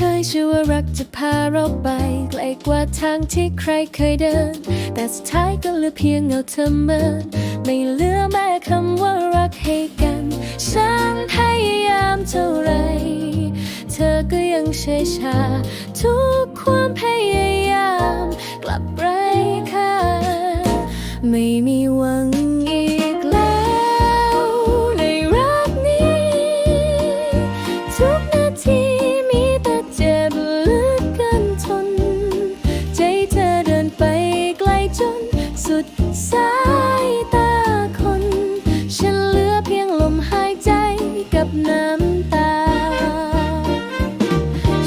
คยเชื่อว่ารักจะพาเราไปไกลกว่าทางที่ใครเคยเดิน แต่สุดท้ายก็เหลือเพียงเงาเธอเมินไม่เหลือแม้คำว่ารักให้กัน ฉันพยายามเท่าไร เธอก็ยังเฉยชา ทุกความพยายาม กลับไร้ค่าไม่มี น้ำตา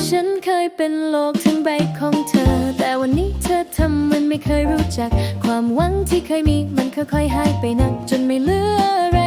ฉันเคยเป็นโลกทั้งใบของเธอ แต่วันนี้เธอทำมันไม่เคยรู้จัก ความหวังที่เคยมีมันค่อยๆหายไปนัก จนไม่เหลืออะไร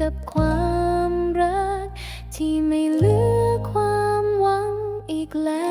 กับความรัก ที่ไม่เหลือความหวังอีกแล้ว